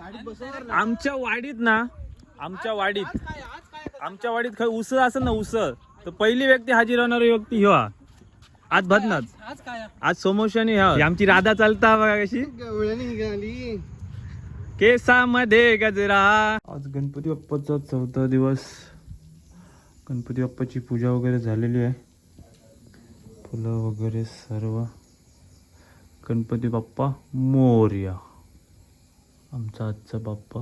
आमच्या वाडीत ना आमच्या वाडीत आमच्या वाडीत खय उस असेल ना उस तर पहिली व्यक्ती हजर होणारी व्यक्ती ह्यो हा. आज भदनाच आज काय? आज समोशाने ह्या ही आमची राधा चालता बघा कशी. केसामध्ये गजरा. आज गणपती बाप्पाचा चौथा दिवस. गणपती बाप्पाची पूजा वगैरे झालेली आहे. फुलं वगैरे सर्व. गणपती बाप्पा मोर्या. आमचा आजचा बाप्पा.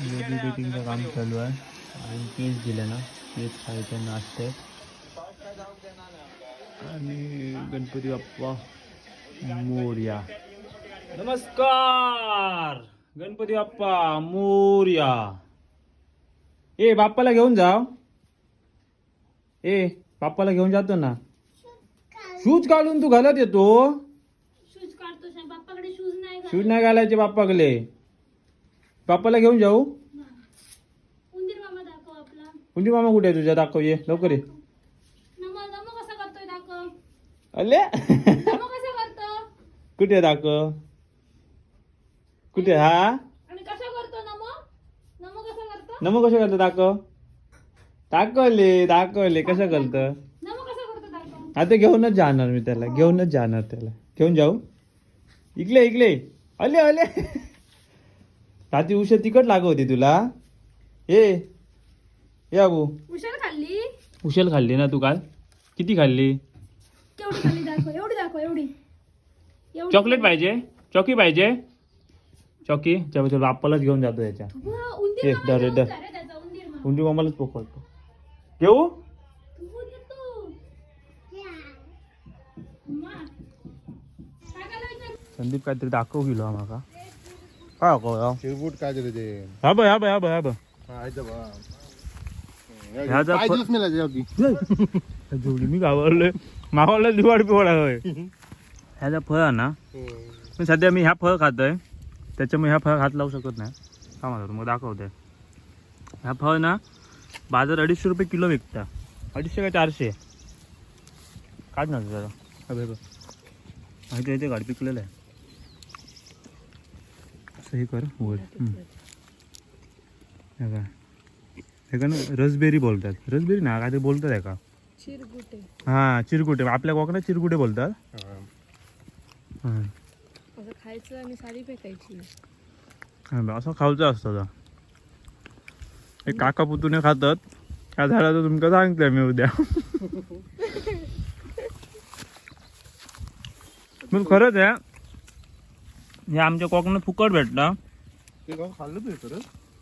लेडी बेटिंगचं काम चालू आहे. आणि केस दिले ना. केस खायचे नाश्ते. आणि गणपती बाप्पा मोर्या. नमस्कार! गणपती बाप्पा मोर्या. ए बाप्पाला घेऊन जाव. ए बाप्पाला घेऊन जातो ना. शूज काढून तू घालत येतो शूज काढतो साहेब बाप्पाकडे शूज नाही घालायचे बाप्पाकडे. बाप्पाला घेऊन जाऊ? उंदीर मामा कुठे आहे तुझ्या? दाखव ये लवकर ये. अले कुठे दाखव? कुठे हा? आणि कसा करतो नमो नमो कसा करतो? दाखव? दाखवले दाखवले कसं करतं? आता घेऊनच जाणार मी त्याला घेऊनच जाणार त्याला. घेऊन जाऊ? इकडे इकडे. अले अले रात्री उशीर तिकट लागत होती तुला. ए ए अबू. उशाला खाल्ली? उशल खाल्ली ना तू काल? किती खाल्ली? केवढी खाल्ली दाखव एवढी दाखव एवढी. एवढी चॉकलेट पाहिजे. चॉकी पाहिजे. चॉकी चल बाप्पालाच घेऊन जातो याच्या. उंदीर ए, मामा दर, घेऊन दर. जा रे त्याचा उंदीर मामा कुंडी मामालाच पकडतो. घेऊ? संदीप काहीतरी दाखव गेलो आम्हाला काय दाखव चिरबूट काय ते. हा बघ हा बघ हा बघ हा बघ. हा, बघ. ह्याचा काय दिवस मिळाले होती जेवढी मी गावाला मावाला दिवाळ पिवळा होय. ह्याचा फळ आहे ना पण सध्या मी ह्या फळ खातोय. त्याच्यामुळे ह्या फळ हात लावू शकत नाही. का म्हणतो मग दाखवतोय ह्या फळ ना बाजार अडीचशे रुपये किलो विकता. अडीचशे का चारशे? काढ ना जरा. हा बघ बघ. माहिती आहे ते गाडी पिकलेलं आहे. असं हे कर वर का रसबेरी बोलतात. रसबेरी ना काय ते बोलतात आहे का? चिरगुटे. हां चिरकुटे आपल्या कोकणात चिरकुटे बोलतात. हां. असं खायचं आणि साडी फेकायची हा बा, असं खाऊचं असतं हे काका पुतूने खातात. त्या झाडाचं तुमका सांगते मी उद्या. पण खरंच आहे हे आमच्या कोकणात फुकट भेटतं ते गाव खाल्लं तू खरं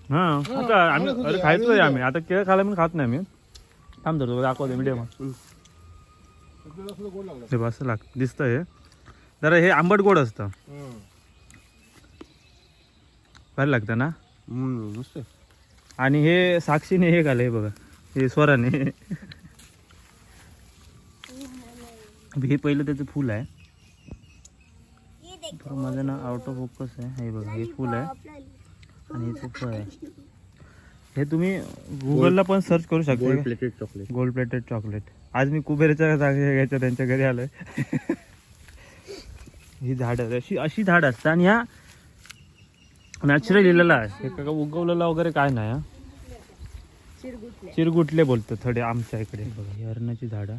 हा आता आम्ही अरे खायचोय आम्ही. आता केळ खायला मी खात नाही मी थांब धरतो दाखवते मीडियम गोड लागलं हे बघ, असं लाग दिसतं हे. जरा हे आंबट गोड असतं. भारी लागतं ना? मस्त आणि हे साक्षीने हे घालं हे बघा. हे स्वराने. हे पहिलं त्याचं फुल आहे. तर माझं ना आउट ऑफ फोकस आहे. हे बघा हे फुल आहे. आणि हे फळ आहे. हे तुम्ही गुगलला पण सर्च करू शकता. Plated chocolate gold plated chocolate आज मी कुबेरच्या जागेच्या त्यांच्या घरी आलोय. ही झाडं अशी अशी झाड असतात आणि ह्या नॅचरल लिहिलेला आहे. हे का उगवलेला वगैरे काय नाही हा. चिरगुटले. चिरगुटले बोलतो थोडे आमच्या इकडे. बघा ही हरणाची झाडं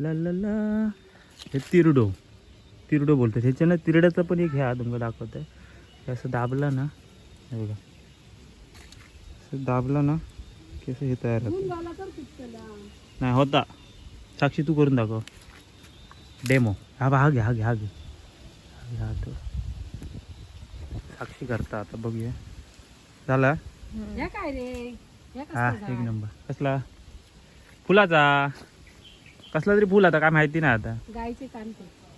ला ला ला. हे तिरडो. तिरडो बोलतात ह्याच्यानं तिरड्याचं पण एक ह्या तुमका दाखवत आहे हे असं दाबलं ना हे बघा. असं दाबलं ना की असं हे तयार होतं. नाही होता. साक्षी तू करून दाखव. डेमो हा बा हा घे हा घे हा घे. हा तो साक्षी करता आता बघूया झाला? हा एक? नंबर. कसला? फुलाचा. कसला तरी फुल आता काय माहिती नाही आता. गायचे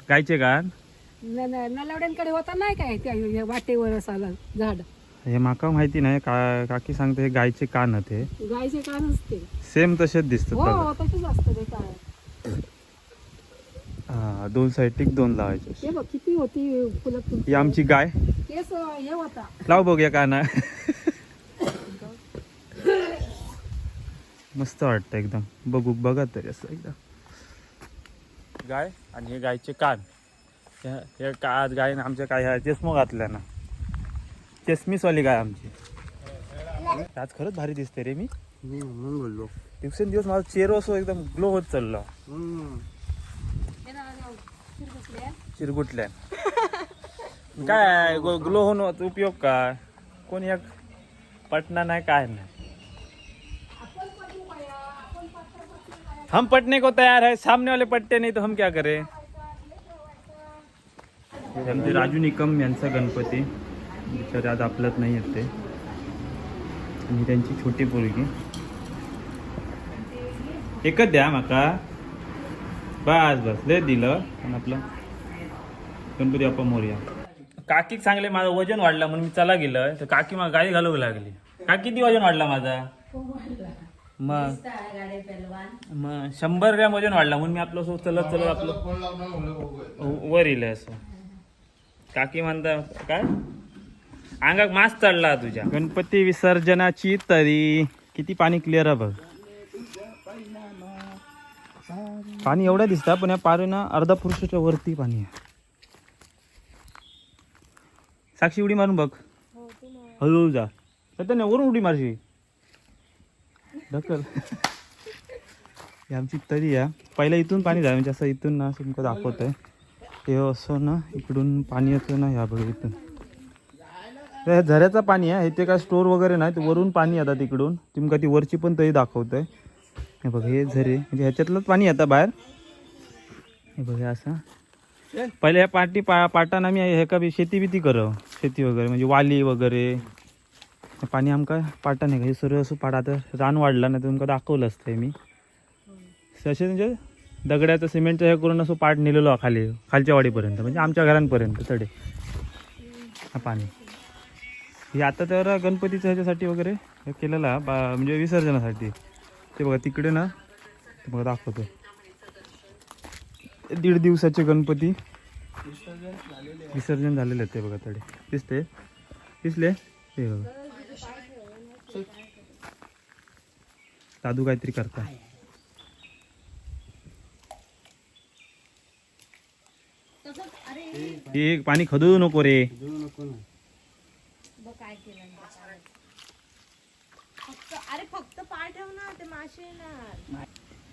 ते गायचे का न- न- नलावड्यांकडे होता नाही काय त्या या वाटेवर असाला झाड? हे माका माहिती नाही का काकी सांगते हे गायचे कान होते. गायचे कान असते सेम तसेच दिसतात बघा. हो तसंच असतं ते काय हा दोन साईड दोन लावायचे. बघ किती होती फुलं ही आमची गाय. केस हे होता. लाव बघूया काना. मस्त वाटतं एकदम. बघू बघा तरी असं एकदा गाय आणि हे गायचे कान. हे का आज गायनं आमच्या काय चष्मा घातल्या ना. चष्मीसवाली गाय आमची. आज खरंच भारी दिसते रे मी. म्हणून बोललो. दिवसेंदिवस माझा चेहरा असं एकदम ग्लो होत चालला. चिरगुटल्या. काय ग्लो होऊन उपयोग काय? कोण एक पटना नाही काय नाही. हम पटने को तैयार है सामने वाले पट्टे नहीं तो हम क्या करें? आमचे राजू निकम यांचा गणपती बिचारे आज आपल्यात नाही येत ते. आणि त्यांची छोटी पोरगी. एकच द्या माका. बस बस लय दिलं. आपलं गणपती बाप्पा मोर्या. काकीक सांगले माझं वजन वाढलं म्हणून मी चला गेलं तर काकी मला गाडी घालवू लागली. का किती वजन वाढला माझा? मग? मग शंभर ग्रॅम वजन वाढला. म्हणून मी आपलं असं चलत चलत आपलं. वर येईल असं. काकी म्हणता काय? अंगाक मास चढला तुझ्या. गणपती विसर्जनाची तरी. किती पाणी क्लिअर आहे बघ. पाणी एवढं दिसतं पण या पारे ना अर्धा पुरुषाच्या वरती पाणी आहे. साक्षी उडी मारून बघ. हळूहळू जा. सत्य नाही वरून उडी मारशी ढकल. ही आमची तरी आहे. पहिला इथून पाणी जाय म्हणजे असं इथून ना असं तुमका दाखवत आहे हे असं ना इकडून पाणी येतं ना ह्या बघ इथून. हे झऱ्याचं पाणी आहे इथे काय स्टोर वगैरे नाही ते वरून पाणी येतात तिकडून तुमका ती वरची पण तरी दाखवत आहे हे बघ हे झरे म्हणजे ह्याच्यातलंच पाणी येतं बाहेर. हे बघ हे असं. पहिले ह्या पाटी पा पाटानं आम्ही हे का शेती बिती करव शेती वगैरे म्हणजे वाली वगैरे. हे पाणी आमका पाटा नाही का हे सर्व असं पाट आता रान वाढला नाही तर तुमका दाखवलं असतं मी. तसे म्हणजे दगड्याचं सिमेंटचं हे करून असं पाट नेलेलो खाली खालच्या वाडीपर्यंत म्हणजे आमच्या घरांपर्यंत तडे हा पाणी. हे आता तर गणपतीचं ह्याच्यासाठी वगैरे हे केलेलं बा म्हणजे विसर्जनासाठी. ते बघा तिकडे ना ते बघा दाखवतो दीड दिवसाचे गणपती. विसर्जन झालेले आहेत ते बघा तडे. दिसते दिसले? ते बघा. दादू काहीतरी करता. हे पाणी खदू नको रे. फक्त अरे फक्त पाय ठेव ना ते मासे येणार.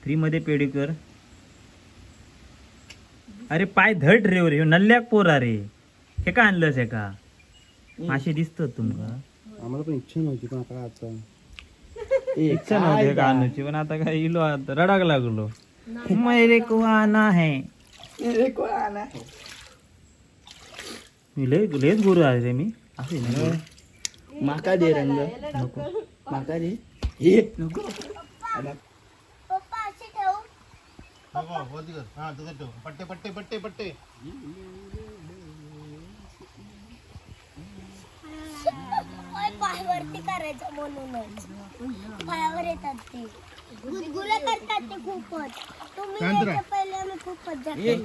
फ्री मध्ये पेडीकर अरे पाय धड रे रे नल्ल्याक पोरा रे. हे का आणलंस हे का? मासे दिसतात तुमका. आम्हाला पण इच्छा नव्हती पण आता आता. इच्छा नव्हती हे का आणण्याची पण आता काय इलो आता रडाक लागलो. मेरे को आना है मी लय लयच गुरु आहे रे मी. असे नाही माका दे रंग. माका दे. हे नको पट्टे पट्टे पट्टे पट्टे. पायावरती करायचं म्हणूनच. पायावर येतात ते. गुदगुल्या करतात ते खूपच. तुम्ही पहिले आम्ही खूपच जातो.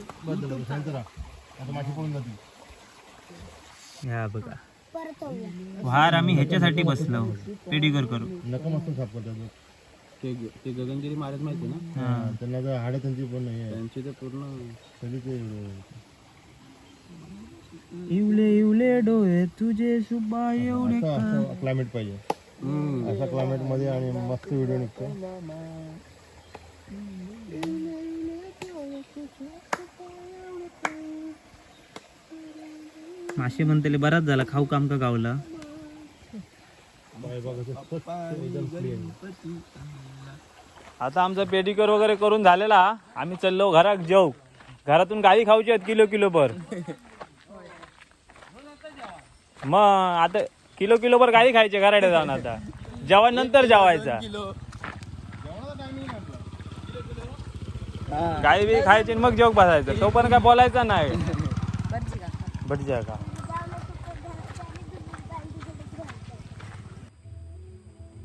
आता माझी पळून जाते या बघा. आम्ही ह्याच्यासाठी बसलो. पेडीकर करू. नका मस्त सापडतात ते ते गगनगिरी महाराज माहिती ना? हा. त्यांना तर हाडे त्यांची पण नाही आहे. त्यांचे ते पूर्ण तरी ते इवले इवले डोळे तुझे सुबा एवढे क्लायमेट पाहिजे. अशा क्लायमेटमध्ये आणि मस्त व्हिडिओ निघतो. मासे म्हणतले बराच झाला खाऊ काम का गावला? आता आमचा पेडिकर वगैरे करून झालेला आम्ही चाललो घरात जेऊ घरातून गाई खाऊची आहेत किलो किलो भर. मग आता किलो किलो भर गाई खायचे घराडे जाऊन आता. जेवण नंतर जेवायचा. गाई बी खायची मग जेवक बसायचं. तो पण काय बोलायचा नाही. भटजी का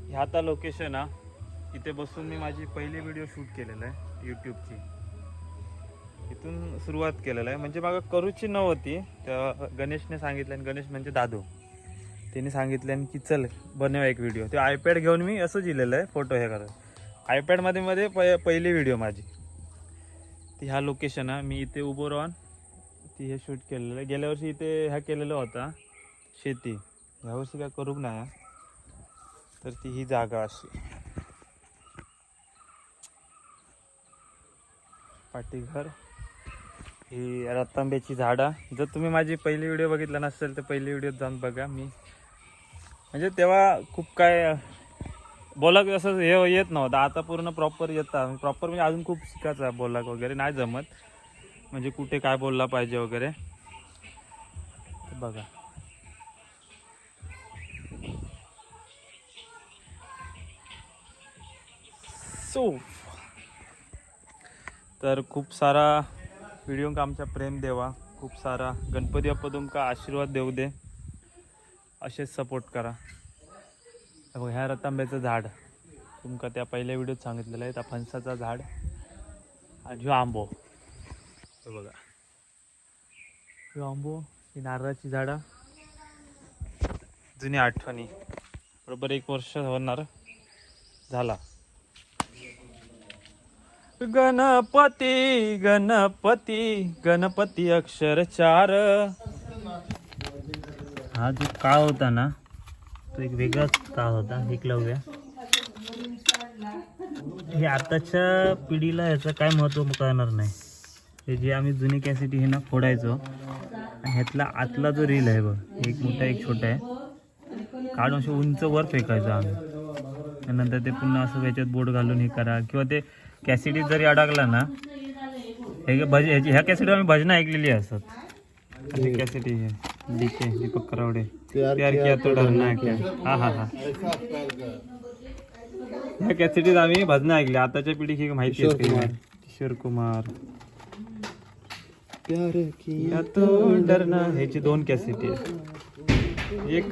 हे आता लोकेशन हा इथे बसून मी माझी पहिली व्हिडिओ शूट केलेला आहे यूट्यूबची इथून सुरुवात केलेलं आहे. म्हणजे मागं करूची नव्हती तेव्हा गणेशने सांगितलं आणि गणेश म्हणजे दादू. त्यांनी सांगितलं की चल बनव एक व्हिडिओ ते आयपॅड घेऊन मी असं दिलेलं आहे फोटो हे करत. आयपॅडमध्ये मध्ये प पहिली व्हिडिओ माझी. ती ह्या लोकेशन आहे मी इथे उभं राहून ती हे शूट केलेलं आहे. गेल्या वर्षी इथे ह्या केलेलं होता. शेती. ह्यावर्षी काय करूक नाही. तर ती ही जागा अशी. पाटीघर. ही रतांब्याची झाडं. जर तुम्ही माझी पहिली व्हिडिओ बघितला नसेल तर पहिली व्हिडिओ जाऊन बघा मी. म्हणजे तेव्हा खूप काय बोलाक असं हे येत नव्हतं. आता पूर्ण प्रॉपर येतं प्रॉपर म्हणजे अजून खूप शिकायचं आहे बोलाक वगैरे. नाही जमत. म्हणजे कुठे काय बोलला पाहिजे वगैरे. बघा. सो तर खूप सारा व्हिडिओ आमच्या प्रेम देवा. खूप सारा गणपती बाप्पा तुमका आशीर्वाद देऊ दे. असेच सपोर्ट करा. बघा ह्या रतांब्याचं झाड. तुमका त्या पहिल्या व्हिडिओत सांगितलेलं आहे त्या फणसाचं झाड आणि ह्यो आंबो. हे बघा. ह्यो आंबो ही नारळाची झाडं. जुनी आठवणी. बरोबर एक वर्ष होणार झाला. गणपती गणपती गणपती अक्षर चार. हा जो काळ होता ना तो एक वेगळाच काळ होता एकलव्या हे आताच्या पिढीला याचं काय महत्त्व कळणार नाही. हे जे आम्ही जुनी कॅसेटी हे ना फोडायचो ह्यातला आतला जो रील आहे बघ एक मोठा एक छोटा आहे. काढून असे उंच वर फेकायचो आम्ही. त्यानंतर ते पुन्हा असं याच्यात बोट घालून हे करा किंवा ते कॅसेटीत जरी अडकला ना हे भज ह्याची ह्या कॅसेटी आम्ही भजनं ऐकलेली असतात अशी कॅसेटी हे डी के दीपक करावडे प्यार किया तो डरना है क्या हा हा हा ह्या कॅसेटीत आम्ही भजनं ऐकली आताच्या पिढी ही माहिती असते किशोर कुमार प्यार या तो डरना ह्याची दोन कॅसेटी आहेत एक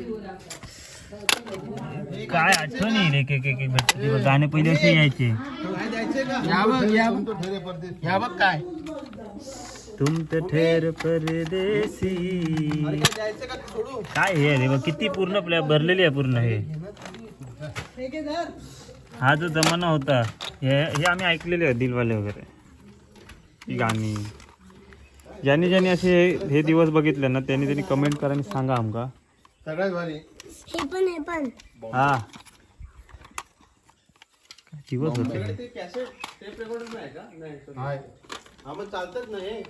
काय आठवण येईल एक एक एक गाणे पहिले असे यायचे या बघ या बघ या बघ काय? तुम तर ठेर परदेसी काय हे बघ किती पूर्ण प्लॅ भरलेली आहे पूर्ण हे? हा जो जमाना होता हे हे आम्ही ऐकलेले आहे दिलवाले वगैरे. ही गाणी. ज्यांनी ज्यांनी असे हे दिवस बघितले ना त्यांनी त्यांनी कमेंट करा आणि सांगा आमका. सगळ्यात भारी. हे पण हे पण. हा. दिवस होते हाय. हा मग चालतच नाही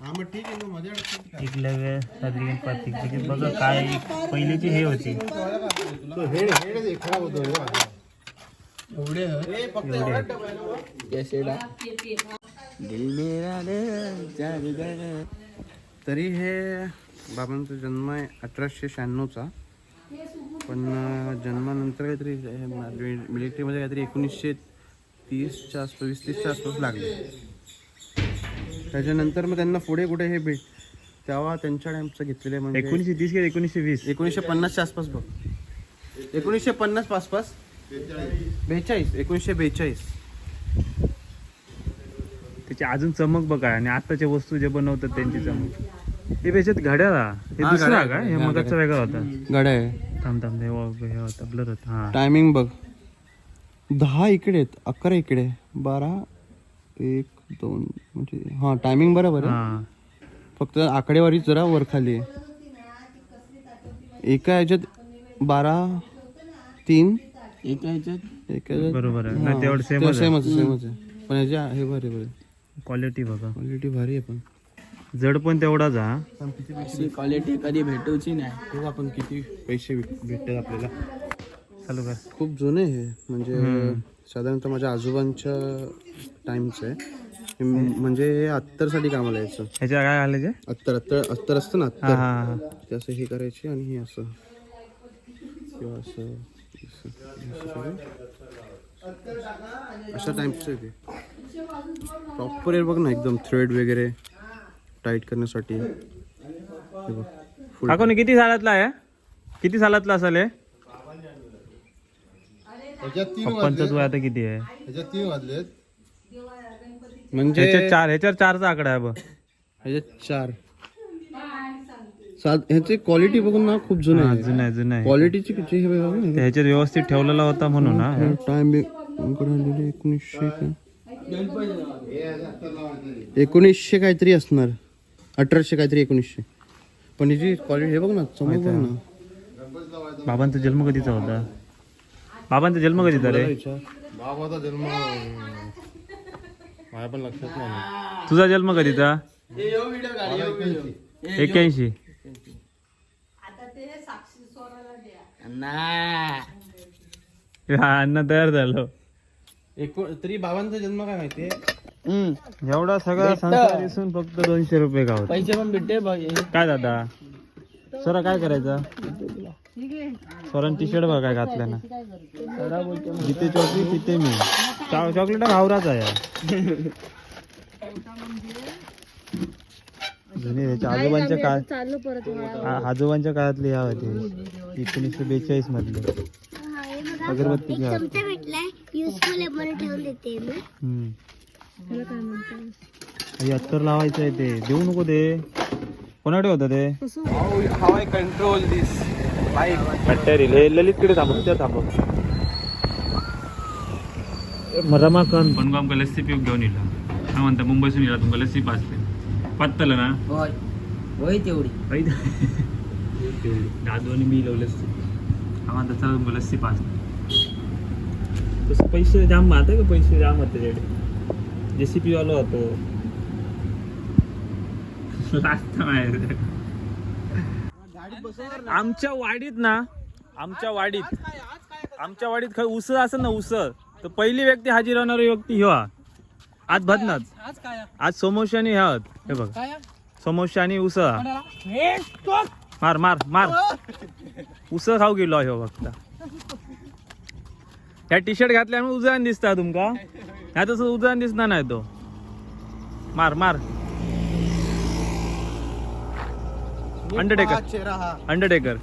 हा. मग ठीक आहे ना मजा गणपती त्याच्यात बघा काय पहिलीची हे होती. तो हेड खराब होतो हे? फक्त एवढाच डबा आहे ना मग? कॅसेट. तरी हे बाबांचा जन्म आहे अठराशे शहाण्णवचा. पण जन्मानंतर काहीतरी मिलिटरीमध्ये काहीतरी एकोणीसशे तीसच्या आसपास वीस तीसच्या आसपास लागले. त्याच्यानंतर मग त्यांना पुढे कुठे हे भेट तेव्हा त्यांच्या टाइमचं घेतलेले म्हणजे एकोणीसशे तीस की एकोणीसशे वीस? एकोणीसशे पन्नासच्या आसपास बघ. एकोणीसशे पन्नास आसपास बेचाळीस एकोणीसशे बेचाळीस. त्याची अजून चमक बघा आणि आताच्या वस्तू जे बनवतात त्यांची चमक. हे त्याच्यात घड्याळा हे. दुसरा. का? हे मगाचा वेगळा होता. आहे. थांब थांब हे व- हे होता ब्लर होता. हा. टायमिंग बघ. दहा इकडे आहेत अकरा इकडे. बारा एक दोन म्हणजे हा टायमिंग बरोबर आहे. हा. फक्त आकडेवारी जरा वर खाली आहे. एका ह्याच्यात बारा तीन. एका ह्याच्यात? एका ह्याच्यात बरोबर आहे. नाही तेवढं सेम सेमच सेमच आहे पण ह्याचे हे भारी बरे. क्वालिटी बघा. क्वालिटी भारी आहे पण. जड पण तेवढाच हा क्वालिटी कधी भेटूची नाही. आपण किती पैसे भेटतात आपल्याला? चालू कर. खूप जुने हे. म्हणजे साधारणतः माझ्या आजोबांच्या टाइमचं आहे. हे म्हणजे हे अत्तरसाठी कामाला यायचं. ह्याच्या काय घालायचे अत्तर अत्तर अत्तर असतं ना हा अत्तर. हा हा ते असं हे करायचे आणि हे असं. किंवा असं असं, असं करून. अशा टाईपचं आहे ते प्रॉपर आहे बघ ना एकदम थ्रेड वगैरे. टाईट करण्यासाठी. हे काकोनी किती सालातला आहे? किती सालातला असेल हे? ह्याच्यात तीन पप्पांचं वाजले. वय आता किती आहे? ह्याच्यात तीन वाजलेत म्हणजे ह्याच्यात चार ह्याच्यावर चारचा आकडा आहे बघ. ह्याच्यात चार. सात ह्याची क्वालिटी बघून ना खूप जुने हा, आहे. जुनं आहे जुनं आहे. क्वालिटीची किती हे बघा. ना. ते ह्याच्यात व्यवस्थित ठेवलेला होता म्हणून ना टाइम एकोणीसशे का एकोणीसशे काहीतरी असणार. अठराशे काहीतरी एकोणीसशे. पण हिची क्वालिटी हे बघ ना चमक बघ ना. बाबांचा जन्म कधीचा होता? बाबांचा जन्म कधीचा रे बाबाचा जन्म माझ्या पण लक्षात नाही तुझा जन्म कधीचा? एक्क्याऐंशी. हा अन्न तयार झालं. एको तरी बाबांचा जन्म काय माहितीये? एवढा सगळा संसार दिसून फक्त दोनशे रुपये गाव पैसे पण भेटते काय दादा? सरा काय करायचं? स्वरान टी शर्ट बघा काय घातल्या ना. जिथे चॉकलेट तिथे मी. चॉकलेट घावराच आहे आजोबांच्या काळ चाललो परत आ- आजोबांच्या काळातले ह्या होते. एकोणीसशे बेचाळीस मधले. अगरबत्ती एक हे अत्तर लावायचं आहे ते. देऊ नको ते. कोणाकडे होतं ते? I control this bike battery हे ललितकडे थांबव त्या थांबव रमाकांत पण आमका लस्सी पिऊ घेऊन येला काय म्हणता मुंबईसून येला तुमका लस्सी पाचते पाचतलं ना? होय. होय तेवढी. माहीत दादू आणि मी लावलं लस्सी हा म्हणता चला तुमका लस्सी पाच तसं पैसे जाम माहत का? पैसे जाम होते त्याकडे जे सी पी वालो होतो आमच्या वाडीत ना आमच्या वाडीत आमच्या वाडीत खरं उस असं ना उस तर पहिली व्यक्ती हाजीर होणारी व्यक्ती ह्यो हा. आज भदनाच आज समोसे आणि ह्या. हे बघ. समोसे आणि उस मार मार मार. उस खाऊ गेलो ह्यो फक्त ह्या टी शर्ट घातल्यामुळे उजळण दिसता तुमका. ह्या तसं उजळण दिसणार नाही तो. मार मार. अंडरटेकर चेहरा हा अंडरटेकर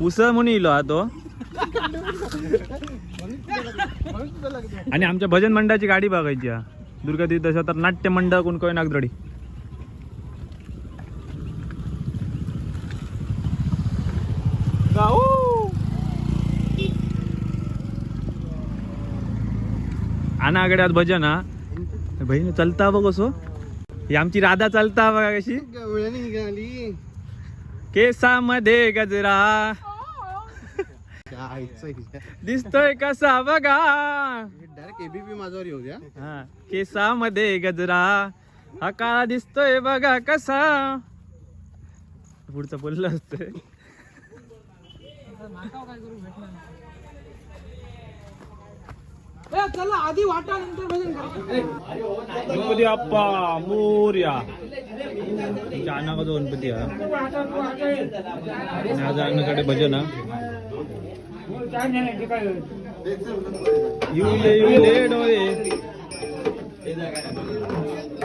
उसळ म्हणून इलो हा तो. आणि आमच्या भजन मंडळाची गाडी बघायची हा. दुर्गा देवी दशावतार नाट्य मंडळ कोणकोय नागदडी. आणा आगडे आज भजन हा? बहीण चलता बघ असो. ही आमची राधा चालता बघा कशी. केसामध्ये गजरा. दिसतोय कसा बघा. डायरेक्ट एबीपी माझ्यावर येऊ द्या. हा, केसामध्ये गजरा. हा काळा दिसतोय बघा कसा. पुढचं बोललं असतंय गणपती अप्पा मोर्या. अण्णाचा गणपती हा आज अण्णाकडे भजन हा युले युले डोळे.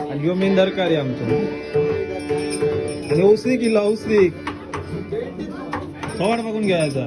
आणि ह्यो मेन दरकार आहे आमचं. आणि औसनिक इला औसनिक थोड बघून घ्यायचा.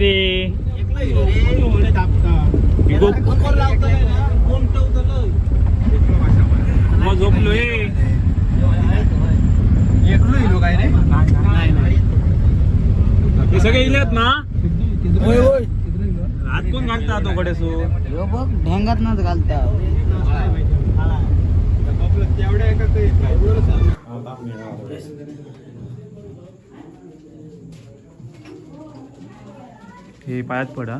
रे. मग रे हे सगळे इलेत ना? हात कोण घालता तो कडे सो यो बघ ढेंगात नच घालता हे पायात पडा.